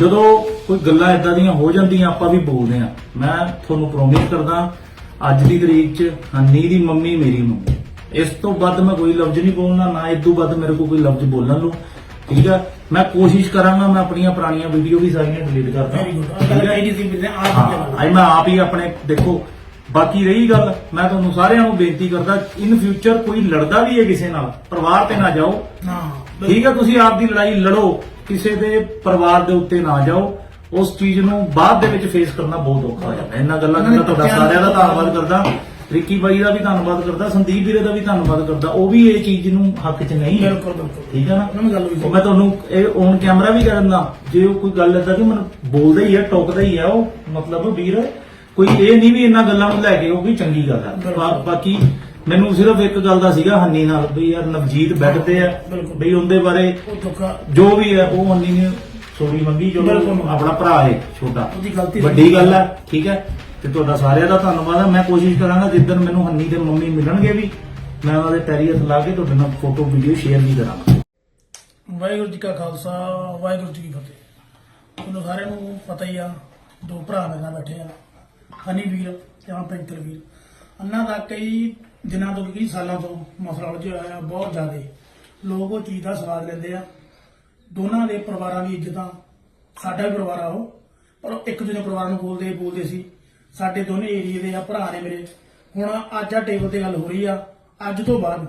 ਜਦੋਂ ਕੋਈ ਗੱਲਾਂ ਇਦਾਂ ਦੀਆਂ ਹੋ ਜਾਂਦੀਆਂ ਆਪਾਂ ਵੀ ਬੋਲਦੇ ਆ ਮੈਂ ਤੁਹਾਨੂੰ ਪ੍ਰੋਮਿਸ ਕਰਦਾ ਅੱਜ ਦੀ ਤਰੀਕ 'ਚ ਹੰਨੀ ਦੀ ਮੰਮੀ ਮੇਰੀ ਮੰਮੀ। ਇਸ ਤੋਂ ਵੱਧ ਮੈਂ ਕੋਈ ਲਫ਼ਜ਼ ਨਹੀਂ ਬੋਲਣਾ ਨਾ ਇਸ ਤੋਂ ਵੱਧ ਮੇਰੇ ਕੋਲ ਕੋਈ ਲਫ਼ਜ਼ ਬੋਲਣ ਨੂੰ। ਠੀਕ ਆ? ਮੈਂ ਕੋਸ਼ਿਸ਼ ਕਰਾਂਗਾ ਮੈਂ ਆਪਣੀਆਂ ਪੁਰਾਣੀਆਂ ਵੀਡੀਓ ਵੀ ਸਾਰੀਆਂ ਡਿਲੀਟ ਕਰਦਾ। ਸੀ ਆਪ ਹਾਂ ਅੱਜ ਮੈਂ ਆਪ ਹੀ ਆਪਣੇ ਦੇਖੋ ਬਾਕੀ ਰਹੀ ਗੱਲ ਮੈਂ ਤੁਹਾਨੂੰ ਸਾਰਿਆਂ ਨੂੰ ਬੇਨਤੀ ਕਰਦਾ ਇਨ ਫਿਊਚਰ ਕੋਈ ਲੜਦਾ ਵੀ ਹੈ ਕਿਸੇ ਨਾਲ ਪਰਿਵਾਰ ਤੇ ਨਾ ਜਾਓ। ਠੀਕ ਹੈ ਤੁਸੀਂ ਆਪ ਦੀ ਲੜਾਈ ਲੜੋ ਕਿਸੇ ਦੇ ਪਰਿਵਾਰ ਦੇ ਉੱਤੇ ਨਾ ਜਾਓ। ਉਸ ਚੀਜ਼ ਨੂੰ ਬਾਅਦ ਦੇ ਵਿੱਚ ਫੇਸ ਕਰਨਾ ਬਹੁਤ ਔਖਾ ਹੋ ਜਾਂਦਾ। ਇਹਨਾਂ ਗੱਲਾਂ ਦਾ ਤੁਹਾਡਾ ਸਾਰਿਆਂ ਦਾ ਧੰਨਵਾਦ ਕਰਦਾ। ਰਿੱਕੀ ਬਾਈ ਦਾ ਵੀ ਧੰਨਵਾਦ ਕਰਦਾ ਸੰਦੀਪ ਵੀਰੇ ਦਾ ਵੀ ਧੰਨਵਾਦ ਕਰਦਾ। ਉਹ ਵੀ ਇਹ ਚੀਜ਼ ਨੂੰ ਹੱਕ 'ਚ ਨਹੀਂ ਹੈ। ਬਿਲਕੁਲ ਬਿਲਕੁਲ। ਠੀਕ ਹੈ ਨਾ? ਉਹਨਾਂ ਨੂੰ ਗੱਲ ਵੀ ਮੈਂ ਤੁਹਾਨੂੰ ਇਹ ਔਨ ਕੈਮਰਾ ਵੀ ਦਿੰਦਾ। ਜੇ ਕੋਈ ਗੱਲ ਏਦਾਂ ਦੀ ਮੈਨੂੰ ਬੋਲਦਾ ਹੀ ਹੈ ਟੋਕਦਾ ਹੀ ਹੈ ਉਹ ਮਤਲਬ ਵੀਰ ਕੋਈ ਇਹ ਨਹੀਂ ਵੀ ਇਹਨਾਂ ਗੱਲਾਂ ਨੂੰ ਲੈ ਕੇ ਉਹ ਵੀ ਚੰਗੀ ਗੱਲ ਹੈ ਬਾ- ਬਾਕੀ ਮੈਨੂੰ ਸਿਰਫ ਇੱਕ ਗੱਲ ਦਾ ਸੀਗਾ ਹੰਨੀ ਨਾਲ ਵੀ ਯਾਰ ਨਵਜੀਤ ਬੈੱਡ ਤੇ ਆ ਬਿਲਕੁਲ। ਵੀ ਉਹਦੇ ਬਾਰੇ ਉਹ ਧੋਖਾ ਜੋ ਵੀ ਹੈ ਉਹ ਹੰਨੀ ਨੇ ਸੋਰੀ ਮੰਗੀ ਜੋ ਬਿਲਕੁਲ। ਆਪਣਾ ਭਰਾ ਹੈ ਛੋਟਾ। ਉਹਦੀ ਗਲਤੀ ਸੀ। ਵੱਡੀ ਗੱਲ ਹੈ ਠੀਕ ਹੈ ਤੇ ਤੁਹਾਡਾ ਸਾਰਿਆਂ ਦਾ ਧੰਨਵਾਦ ਹੈ ਮੈਂ ਕੋਸ਼ਿਸ਼ ਕਰਾਂਗਾ ਜਿੱਦਣ ਮੈਨੂੰ ਹੰਨੀ ਤੇ ਮੰਮੀ ਮਿਲਣਗੇ ਵੀ ਮੈਂ ਉਹਨਾਂ ਦੇ ਪੈਰੀ ਹੱਥ ਲਾ ਕੇ ਤੁਹਾਡੇ ਨਾਲ ਫੋਟੋ ਵੀਡੀਓ ਸ਼ੇਅਰ ਵੀ ਕਰਾਂਗਾ। ਵਾਹਿਗੁਰੂ ਜੀ ਕਾ ਖਾਲਸਾ ਵਾਹਿਗੁਰੂ ਜੀ ਕੀ ਫਤਿਹ। ਤੁਹਾਨੂੰ ਸਾਰਿਆਂ ਨੂੰ ਪਤਾ ਹੀ ਆ ਦੋ ਭਰਾ ਮੇਰੇ ਨਾਲ ਬੈਠੇ ਆ। ਹਨੀ ਵੀਰ ਤੇ ਆ ਪੈਂਤਰ ਵੀਰ। ਅੰਨਾ ਦਾ ਕਈ ਦਿਨਾਂ ਤੋਂ, ਕਈ ਸਾਲਾਂ ਤੋਂ ਮਸਲਾ ਉਲਝਿਆ ਹੋਇਆ, ਬਹੁਤ ਜ਼ਿਆਦਾ। ਲੋਕ ਉਹ ਚੀਜ਼ ਦਾ ਸਵਾਦ ਲੈਂਦੇ ਆ। ਦੋਨਾਂ ਦੇ ਪਰਿਵਾਰਾਂ ਦੀ ਇੱਜ਼ਤਾਂ, ਸਾਡਾ ਵੀ ਪਰਿਵਾਰ ਆ ਉਹ। ਪਰ ਇੱਕ ਦੂਜੇ ਪਰਿਵਾਰ ਨੂੰ ਬੋਲਦੇ ਬੋਲਦੇ ਸੀ। ਸਾਡੇ ਦੋਨੇ ਏਰੀਏ ਦੇ ਆ ਭਰਾ ਨੇ ਮੇਰੇ। ਹੁਣ ਅੱਜ ਆ ਟੇਬਲ ਤੇ ਗੱਲ ਹੋ ਰਹੀ ਆ, ਅੱਜ ਤੋਂ ਬਾਅਦ।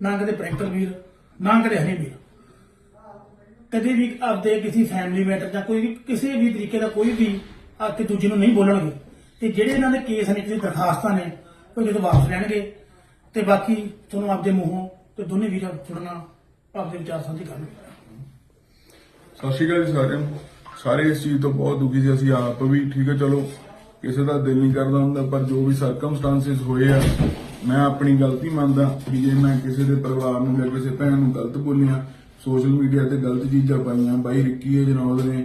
ਨਾ ਕਦੇ ਪ੍ਰੈਂਕਰ ਵੀਰ, ਨਾ ਕਦੇ ਹਨੀ ਵੀਰ। ਕਦੇ ਵੀ ਆਪਦੇ ਕਿਸੇ ਫੈਮਿਲੀ ਮੈਟਰ ਜਾਂ ਕੋਈ ਵੀ, ਕਿਸੇ ਵੀ ਤਰੀਕੇ ਦਾ ਕੋਈ ਵੀ ਆ ਦੂਜੇ ਨੂੰ ਨਹੀਂ ਬੋਲਣਗੇ। ਤੇ ਜਿਹੜੇ ਇਹਨਾਂ ਦੇ ਕੇਸ ਨੇ, ਜਿਹੜੇ ਦਰਖਾਸਤਾਂ ਨੇ, ਉਹ ਜਦੋਂ ਵਾਪਸ ਲੈਣਗੇ, ਤੇ ਬਾਕੀ ਤੁਹਾਨੂੰ ਆਪਦੇ ਮੂੰਹੋਂ ਤੇ ਦੋਨੇ ਵੀਰ ਛੁੱਟਣਾ ਆਪਦੇ ਵਿਚਾਰ ਸਾਂਝੇ ਕਰਨਗੇ ਸਤਿ ਸ਼੍ਰੀ ਅਕਾਲ ਜੀ ਸਾਰਿਆਂ ਨੂੰ। ਸਾਰੇ ਇਸ ਚੀਜ਼ ਤੋਂ ਬਹੁਤ ਦੁਖੀ ਸੀ, ਅਸੀਂ ਆਪ ਵੀ ਠੀਕ ਹੈ ਚਲੋ, ਕਿਸੇ ਦਾ ਦਿਲ ਨਹੀਂ ਕਰਦਾ ਹੁੰਦਾ, ਪਰ ਜੋ ਵੀ ਸਰਕਮਸਟੈਂਸਸ ਹੋਏ ਆ, ਮੈਂ ਆਪਣੀ ਗਲਤੀ ਮੰਨਦਾ ਵੀ ਜੇ ਮੈਂ ਕਿਸੇ ਦੇ ਪਰਿਵਾਰ ਨੂੰ ਜਾਂ ਕਿਸੇ ਭੈਣ ਨੂੰ ਗਲਤ ਬੋਲਿਆ, ਸੋਸ਼ਲ ਮੀਡੀਆ ਤੇ ਗਲਤ ਚੀਜ਼ਾਂ ਪਾਈਆਂ, ਬਾਈ ਰਿੱਕੀ ਜਨੌਦ ਨੇ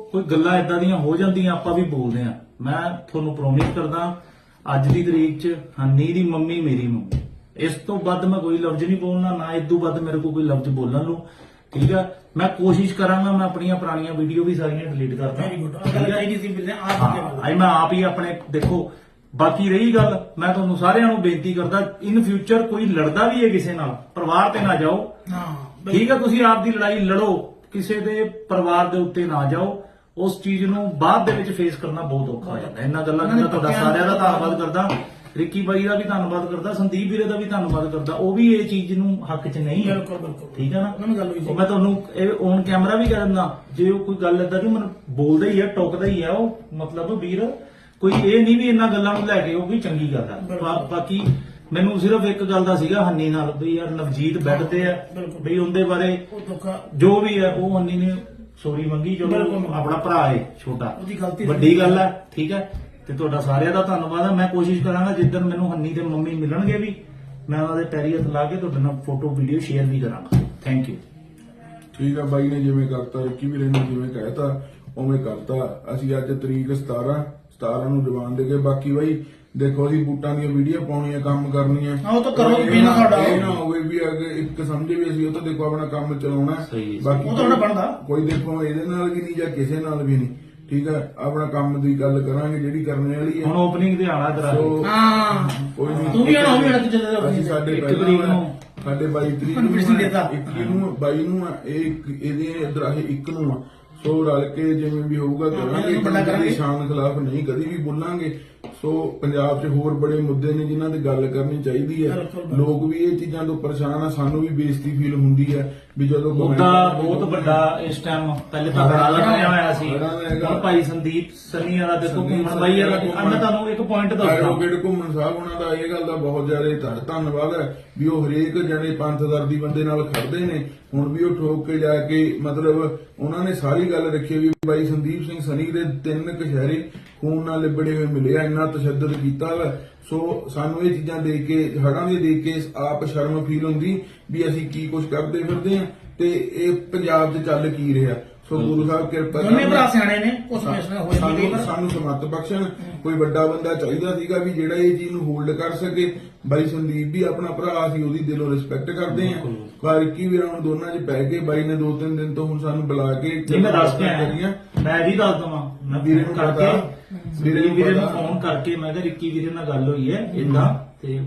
ਕੋਈ ਗੱਲਾਂ ਇਦਾਂ ਦੀਆਂ ਹੋ ਜਾਂਦੀਆਂ ਆਪਾਂ ਵੀ ਬੋਲਦੇ ਆ ਮੈਂ ਤੁਹਾਨੂੰ ਪ੍ਰੋਮਿਸ ਕਰਦਾ ਅੱਜ ਦੀ ਤਰੀਕ 'ਚ ਹੰਨੀ ਦੀ ਮੰਮੀ ਮੇਰੀ ਮੰਮੀ। ਇਸ ਤੋਂ ਵੱਧ ਮੈਂ ਕੋਈ ਲਫ਼ਜ਼ ਨਹੀਂ ਬੋਲਣਾ ਨਾ ਇਸ ਤੋਂ ਵੱਧ ਮੇਰੇ ਕੋਲ ਕੋਈ ਲਫ਼ਜ਼ ਬੋਲਣ ਨੂੰ। ਠੀਕ ਆ? ਮੈਂ ਕੋਸ਼ਿਸ਼ ਕਰਾਂਗਾ ਮੈਂ ਆਪਣੀਆਂ ਪੁਰਾਣੀਆਂ ਵੀਡੀਓ ਵੀ ਸਾਰੀਆਂ ਡਿਲੀਟ ਕਰਦਾ। ਵੈਰੀ ਗੁੱਡ ਗੱਲ ਕਹੀ ਸੀ ਵੀਰੇ ਆਪ ਹਾਂ ਅੱਜ ਮੈਂ ਆਪ ਹੀ ਆਪਣੇ ਦੇਖੋ ਬਾਕੀ ਰਹੀ ਗੱਲ ਮੈਂ ਤੁਹਾਨੂੰ ਸਾਰਿਆਂ ਨੂੰ ਬੇਨਤੀ ਕਰਦਾ ਇਨ ਫਿਊਚਰ ਕੋਈ ਲੜਦਾ ਵੀ ਹੈ ਕਿਸੇ ਨਾਲ ਪਰਿਵਾਰ ਤੇ ਨਾ ਜਾਓ। ਹਾਂ ਠੀਕ ਹੈ ਤੁਸੀਂ ਆਪ ਦੀ ਲੜਾਈ ਲੜੋ ਕਿਸੇ ਦੇ ਪਰਿਵਾਰ ਦੇ ਉੱਤੇ ਨਾ ਜਾਓ। ਉਸ ਚੀਜ਼ ਨੂੰ ਬਾਅਦ ਦੇ ਵਿੱਚ ਫੇਸ ਕਰਨਾ ਬਹੁਤ ਔਖਾ ਹੋ ਜਾਂਦਾ। ਇਹਨਾਂ ਗੱਲਾਂ ਦਾ ਤੁਹਾਡਾ ਸਾਰਿਆਂ ਦਾ ਧੰਨਵਾਦ ਕਰਦਾ ਰਿੱਕੀ ਬਾਈ ਦਾ ਵੀ ਧੰਨਵਾਦ ਕਰਦਾ ਸੰਦੀਪ ਵੀਰੇ ਦਾ ਵੀ ਧੰਨਵਾਦ ਕਰਦਾ। ਉਹ ਵੀ ਇਹ ਚੀਜ਼ ਨੂੰ ਹੱਕ 'ਚ ਨਹੀਂ ਹੈ। ਬਿਲਕੁਲ ਬਿਲਕੁਲ। ਠੀਕ ਹੈ ਨਾ? ਉਹਨਾਂ ਨੂੰ ਗੱਲ ਵੀ ਉਹ ਮੈਂ ਤੁਹਾਨੂੰ ਇਹ ਔਨ ਕੈਮਰਾ ਵੀ ਕਹਿ ਦਿੰਦਾ ਜੇ ਉਹ ਕੋਈ ਗੱਲ ਏਦਾਂ ਦੀ ਮੈਨੂੰ ਬੋਲਦਾ ਹੀ ਹੈ ਟੋਕਦਾ ਹੀ ਹੈ ਉਹ ਮਤਲਬ ਵੀਰ ਕੋਈ ਇਹ ਨਹੀਂ ਵੀ ਇਹਨਾਂ ਗੱਲਾਂ ਨੂੰ ਲੈ ਕੇ ਉਹ ਵੀ ਚੰਗੀ ਗੱਲ ਬਾ- ਬਾਕੀ ਮੈਨੂੰ ਸਿਰਫ ਇੱਕ ਗੱਲ ਦਾ ਸੀਗਾ ਹੰਨੀ ਨਾਲ ਵੀ ਯਾਰ ਨਵਜੀਤ ਬੈੱਡ ਤੇ ਆ ਬਿਲਕੁਲ। ਵੀ ਉਹਦੇ ਬਾਰੇ ਉਹ ਜੋ ਵੀ ਹੈ ਉਹ ਹੰਨੀ ਨੇ ਸੋਰੀ ਮੰਗੀ ਜੋ ਬਿਲਕੁਲ। ਆਪਣਾ ਭਰਾ ਹੈ ਛੋਟਾ। ਉਹਦੀ ਗਲਤੀ। ਵੱਡੀ ਗੱਲ ਹੈ ਠੀਕ ਹੈ? ਤੇ ਤੁਹਾਡਾ ਸਾਰਿਆਂ ਦਾ ਧੰਨਵਾਦ ਹੈ। ਮੈਂ ਕੋਸ਼ਿਸ਼ ਕਰਾਂਗਾ ਜਿੱਦਣ ਮੈਨੂੰ ਹੰਨੀ ਤੇ ਮੰਮੀ ਮਿਲਣਗੇ ਵੀ ਮੈਂ ਉਹਨਾਂ ਦੇ ਪੈਰੀ ਹੱਥ ਲਾ ਕੇ ਤੁਹਾਡੇ ਨਾਲ ਫੋਟੋ ਵੀਡੀਓ ਸ਼ੇਅਰ ਵੀ ਕਰਾਂਗਾ। ਥੈਂਕ ਯੂ ਠੀਕ ਆ ਬਾਈ ਨੇ ਜਿਵੇਂ ਕਰਤਾ ਰਿੱਕੀ ਵੀਰੇ ਨੇ ਜਿਵੇਂ ਕਹਿਤਾ ਉਵੇਂ ਕਰਤਾ। ਅਸੀਂ ਅੱਜ ਤਰੀਕ 17 17 ਨੂੰ ਜਵਾਨ ਦੇ ਕੇ ਬਾਕੀ ਬਾਈ ਦੇਖੋ ਅਸੀਂ ਬੂਟਾਂ ਦੀਆਂ ਵੀਡੀਓ ਪਾਉਣੀਆਂ ਕੰਮ ਕਰਨੀਆਂ ਹਾਂ, ਉਹ ਤਾਂ ਕਰੋ, ਇਹ ਵੀ ਨਾ ਨਾ- ਤੁਹਾਡਾ। ਇਹ ਨਾ ਹੋਵੇ ਵੀ ਅੱਗੇ ਇੱਕ ਸਮਝੇ ਵੀ ਅਸੀਂ ਉਹ ਤਾਂ ਦੇਖੋ ਆਪਣਾ ਕੰਮ ਚਲਾਉਣਾ ਹੈ। ਸਹੀ ਹੈ। ਬਾਕੀ ਉਹ ਤਾਂ ਆਪਣਾ ਬਣਦਾ। ਕੋਈ ਦੇਖੋ ਇਹਦੇ ਨਾਲ ਵੀ ਨਹੀਂ ਜਾਂ ਕਿਸੇ ਨਾਲ ਵੀ ਨਹੀਂ ਠੀਕ ਹੈ ਆਪਣਾ ਕੰਮ ਦੀ ਗੱਲ ਕਰਾਂਗੇ ਜਿਹੜੀ ਕਰਨੇ ਵਾਲੀ ਹੁਣ ਹੈ ਓਪਨਿੰਗ ਤੇ ਆਣਾ ਤੇਰਾ ਸੋ ਹਾਂ ਕੋਈ ਨਹੀਂ ਤੂੰ ਵੀ ਆਣਾ, ਉਹ ਵੀ ਤੂੰ ਜਦੋਂ ਅਸੀਂ ਸਾਡੇ ਇੱਕ ਪਹਿਲਾਂ ਤਰੀਕ ਨੂੰ। ਸਾਡੇ 22 ਤਰੀਕ ਹੁਣ ਨੂੰ ਵਿਰਸੀ ਦੇਤਾ। ਇੱਕ ਨੂੰ 22 ਨੂੰ ਆ, ਇਹ ਇੱਕ- ਇਹਦੇ ਇਧਰ ਆਹ ਇੱਕ ਨੂੰ ਆ। ਸੋ ਰਲ ਕੇ ਜਿਵੇਂ ਵੀ ਹੋਊਗਾ ਕਰਾਂਗੇ ਇਹਨੂੰ ਵੱਡਾ ਕਰਾਂਗੇ। ਸ਼ਾਨ ਖਿਲਾਫ ਨਹੀਂ ਕਦੀ ਵੀ ਬੋਲਾਂਗੇ ਸੋ ਪੰਜਾਬ 'ਚ ਹੋਰ ਬੜੇ ਮੁੱਦੇ ਨੇ ਜਿਨ੍ਹਾਂ ਤੇ ਗੱਲ ਕਰਨੀ ਚਾਹੀਦੀ ਹੈ। ਲੋਕ ਵੀ ਇਹ ਚੀਜ਼ਾਂ ਤੋਂ ਪਰੇਸ਼ਾਨ ਆ ਸਾਨੂੰ ਵੀ ਬੇਇੱਜ਼ਤੀ ਫੀਲ ਹੁੰਦੀ ਹੈ ਵੀ ਜਦੋਂ ਮੁੱਦਾ ਬਹੁਤ ਵੱਡਾ ਇਸ ਟਾਈਮ ਪਹਿਲੇ ਤਾਂ ਬੜਾ ਲਗਾਇਆ ਹੋਇਆ ਸੀ। ਹੁਣ ਭਾਈ ਸੰਦੀਪ ਸਨੀ ਵਾਲਾ ਦੇਖੋ ਘੁੰਮਣ ਬਾਈ ਸਨੀ ਮੈਂ ਤੁਹਾਨੂੰ ਇੱਕ ਪੁਆਇੰਟ ਦੱਸਦਾ। ਐਡਵੋਕੇਟ ਘੁੰਮਣ ਸਾਹਿਬ ਉਹਨਾਂ ਦਾ ਇਹ ਗੱਲ ਦਾ ਬਹੁਤ ਜ਼ਿਆਦਾ ਧੰਨ- ਧੰਨਵਾਦ ਹੈ ਵੀ ਉਹ ਹਰੇਕ ਜਣੇ ਪੰਥ ਦਰਦੀ ਬੰਦੇ ਨਾਲ ਖੜਦੇ ਨੇ। ਹੁਣ ਵੀ ਉਹ ਠੋਕ ਕੇ ਜਾ ਕੇ ਮਤਲਬ ਉਹਨਾਂ ਨੇ ਸਾਰੀ ਗੱਲ ਰੱਖੀ ਵੀ ਬਾਈ ਸੰਦੀਪ ਸਿੰਘ ਸਨੀ ਦੇ ਤਿੰਨ ਕਸ਼ਹਿਰੇ ਖੂਨ ਨਾਲ ਲਿਬੜੇ ਹੋਏ ਮਿਲੇ ਆ ਇੰਨਾ ਤਸ਼ੱਦਦ ਕੀਤਾ ਵਾ। ਸੋ ਸਾਨੂੰ ਇਹ ਚੀਜ਼ਾਂ ਦੇਖ ਕੇ ਹੜਾਂ ਦੇ ਦੇਖ ਕੇ ਆਪ ਸ਼ਰਮ ਫੀਲ ਹੁੰਦੀ ਵੀ ਅਸੀਂ ਕੀ ਕੁਝ ਕਰਦੇ ਫਿਰਦੇ ਆ ਤੇ ਇਹ ਪੰਜਾਬ 'ਚ ਚੱਲ ਕੀ ਰਿਹਾ। ਸੋ ਗੁਰੂ ਸਾਹਿਬ ਕਿਰਪਾ ਦੋਨੇ। ਭਰਾ ਸਿਆਣੇ ਨੇ ਕੁਝ ਫੈਸਲਾ ਹੋਏ ਸਾਨੂੰ ਸਾਨੂੰ ਸਮੱਤ ਬਖਸ਼ਣ। ਕੋਈ ਵੱਡਾ ਬੰਦਾ ਚਾਹੀਦਾ ਸੀਗਾ ਵੀ ਜਿਹੜਾ ਇਹ ਚੀਜ਼ ਨੂੰ ਹੋਲਡ ਕਰ ਸਕੇ। ਬਾਈ ਸੰਦੀਪ ਵੀ ਆਪਣਾ ਭਰਾ ਸੀ ਉਹਦੀ ਦਿਲੋਂ ਰਿਸਪੈਕਟ ਕਰਦੇ ਆ ਪਰ ਕੀ ਵੀਰਾਂ ਨੂੰ ਦੋਨਾਂ 'ਚ ਪੈ ਕੇ ਬਾਈ ਨੇ ਦੋ ਤਿੰਨ ਦਿਨ ਤੋਂ ਹੁਣ ਸਾਨੂੰ ਬੁਲਾ ਕੇ ਮੈਂ ਦੱਸ ਕੇ ਮੈਂ ਵੀ ਦੱਸ ਦਵਾਂ। ਮੈਂ ਵੀਰੇ ਨੂੰ ਕਰਕੇ ਵੀਰੇ ਨੂੰ। ਫੋਨ ਕਰਕੇ ਮੈਂ ਕਿਹਾ ਰਿੱਕੀ ਵੀਰੇ ਨਾਲ ਗੱਲ ਹੋਈ ਹੈ ਇਦਾਂ ਤੇ